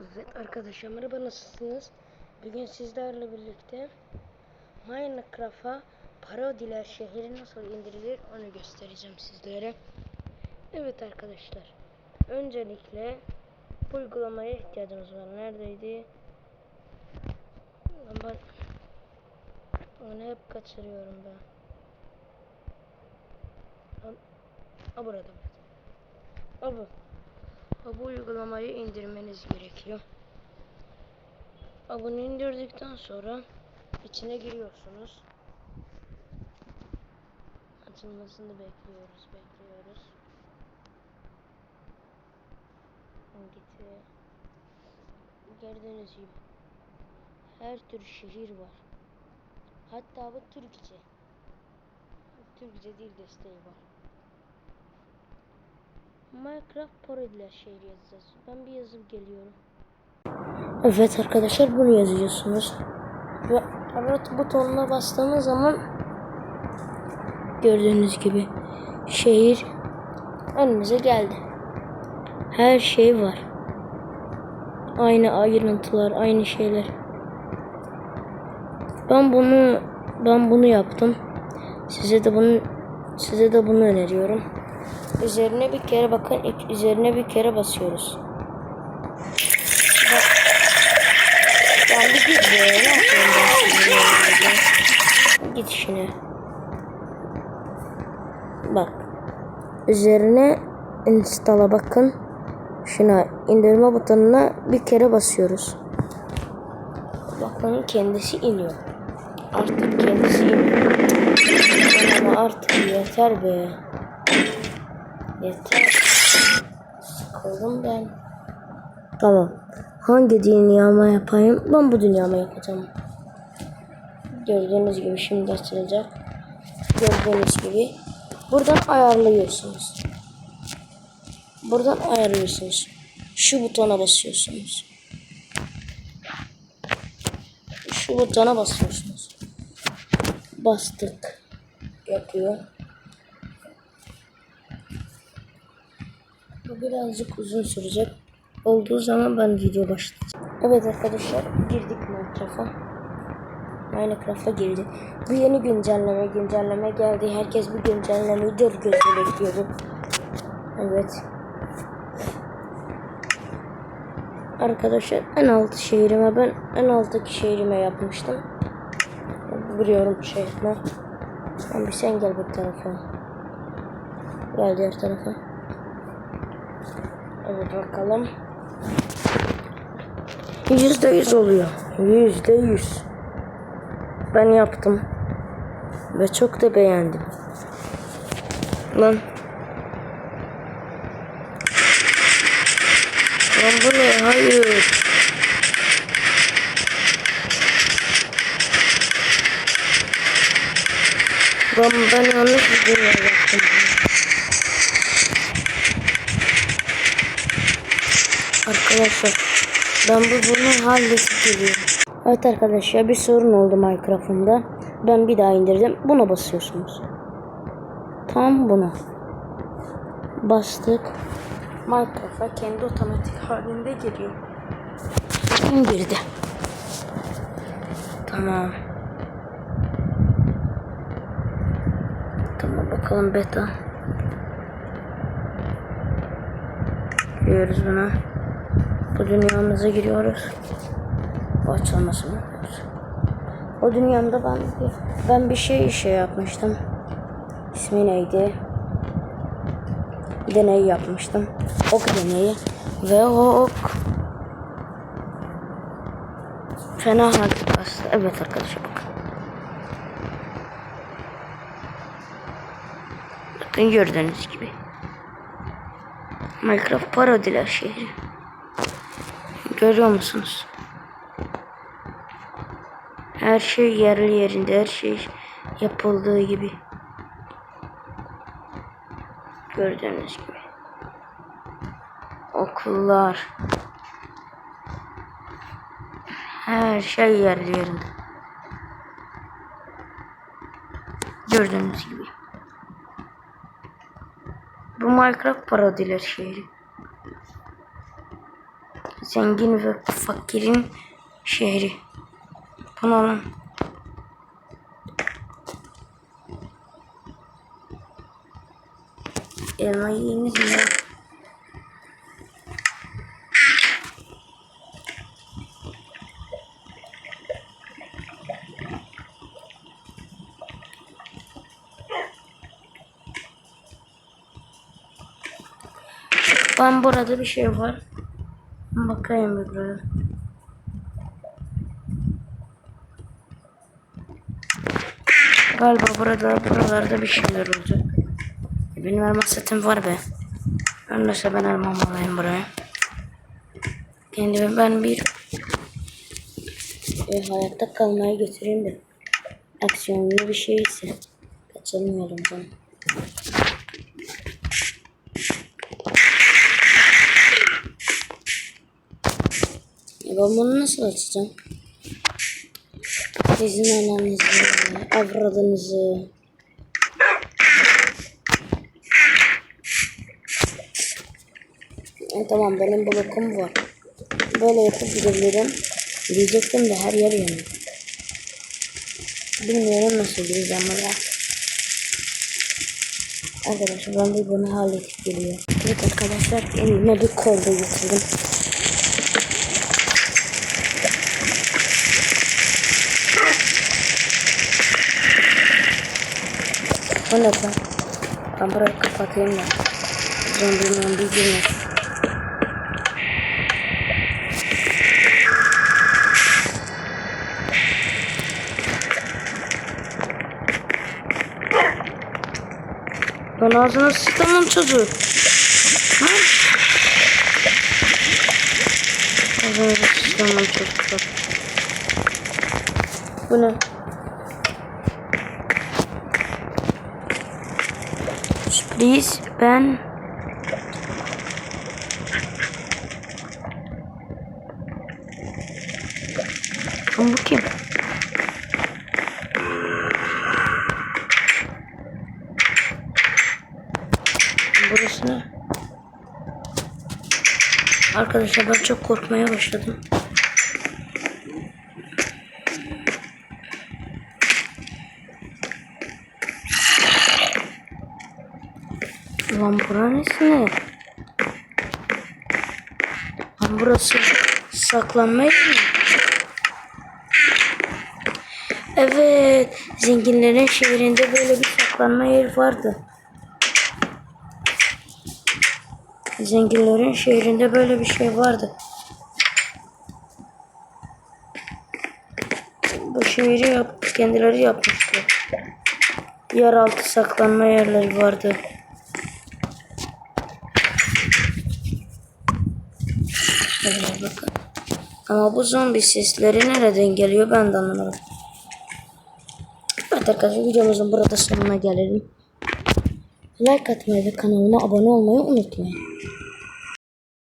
Evet arkadaşlar merhaba nasılsınız? Bugün sizlerle birlikte Minecraft'a parodiler şehri nasıl indirilir onu göstereceğim sizlere. Evet arkadaşlar. Öncelikle bu uygulamaya ihtiyacımız var. Neredeydi? Ama onu hep kaçırıyorum ben. Ha burada. Ha bu. Bu uygulamayı indirmeniz gerekiyor. Bunu indirdikten sonra içine giriyorsunuz. Açılmasını bekliyoruz, bekliyoruz. Gitti. Gördüğünüz gibi her tür şehir var. Hatta bu Türkçe. Türkçe dil desteği var. Minecraft parodiler şehri yazacağız. Ben bir yazıp geliyorum. Evet arkadaşlar bunu yazıyorsunuz. Ve arat butonuna bastığınız zaman gördüğünüz gibi şehir önümüze geldi. Her şey var. Aynı ayrıntılar, aynı şeyler. Ben bunu ben bunu yaptım. Size de bunu size de bunu öneriyorum. Üzerine bir kere bakın, üzerine bir kere basıyoruz. Bak. Ben? Git işine. Bak. Üzerine install'a bakın. Şuna indirme butonuna bir kere basıyoruz. Bakın kendisi iniyor. Artık kendisi iniyor. Ama artık yeter be. Yeter. Sıkıldım ben. Tamam. Hangi dünyama yapayım? Ben bu dünyama yapacağım. Gördüğünüz gibi şimdi açılacak. Gördüğünüz gibi. Buradan ayarlıyorsunuz. Buradan ayarlıyorsunuz. Şu butona basıyorsunuz. Şu butona basıyorsunuz. Bastık. Yapıyor. Bu birazcık uzun sürecek. Olduğu zaman ben video başlatacağım. Evet arkadaşlar girdik Minecraft'a. Minecraft'a girdik. Bu yeni güncelleme güncelleme geldi. Herkes bu güncellemeyi dört gözle bekliyordu. Evet. Arkadaşlar en alt şehrime ben en alttaki şehrime yapmıştım. Biliyorum şehrime. Ama bir sen gel bu tarafa. Gel diğer tarafa. Evet bakalım. Yüzde yüz oluyor. Yüzde yüz. Ben yaptım. Ve çok da beğendim. Lan. Lan bu ne? Hayır. Lan ben yanlış bir dünya yaptım. Arkadaşlar ben bu bunu halledip geliyorum. Evet arkadaşlar bir sorun oldu Minecraft'ımda. Ben bir daha indirdim. Buna basıyorsunuz. Tam bunu. Bastık. Minecraft'a kendi otomatik halinde giriyor. İndirdi. Tamam. Tamam bakalım beta. Giriyoruz buna. Bu dünyamıza giriyoruz. Bu açılmasını yapıyoruz. O dünyamda ben bir, ben bir şey şey yapmıştım. İsmi neydi? Deney yapmıştım. Ok deneyi. Ve o ok fena halde bastı. Evet arkadaşlar bakın. Bakın gördüğünüz gibi. Minecraft parodiler şehri. Görüyor musunuz? Her şey yerli yerinde, her şey yapıldığı gibi. Gördüğünüz gibi. Okullar. Her şey yerli yerinde. Gördüğünüz gibi. Bu Minecraft parodiler şehri. Zengin ve fakirin şehri. Bunu alın. Elma yiyiniz mi? ya? Ben burada bir şey var. Bakayım buraya. Galiba burada buralarda bir şeyler. E, Benim elma setim var be. Öyleyse ben elmamı alayım buraya. Kendime ben bir e, hayatta kalmaya götüreyim de. Aksiyonlu bir şey ise kaçalım yolumdan. Ben bunu nasıl açacağım? Sizin ananızı, avradınızı. E, tamam benim blokum var. Böyle yapıp gidebilirim. Diyecektim de her yer yanıyor. Bilmiyorum nasıl gireceğim buraya. Arkadaşlar ben bir bunu halledip geliyor. Evet arkadaşlar elime bir kolda getirdim. O ne lan? Ben burayı kapatayım da. Zombinin zombi girmesin. Ben ağzına sıçtamam çocuğu. Ha? Ağzına sıçtamam çocuk. Bu ne? Sürpriz ben bu kim? Burası ne? Arkadaşlar ben çok korkmaya başladım. Lan burası ne? Lan burası saklanma yeri? Evet, zenginlerin şehrinde böyle bir saklanma yeri vardı. Zenginlerin şehrinde böyle bir şey vardı. Bu şehri yap, kendileri yapmıştı. Yeraltı saklanma yerleri vardı. Hadi bakın. Ama bu zombi sesleri nereden geliyor ben de anlamadım. Evet arkadaşlar videomuzun burada sonuna gelelim. Like atmayı ve kanalıma abone olmayı unutmayın.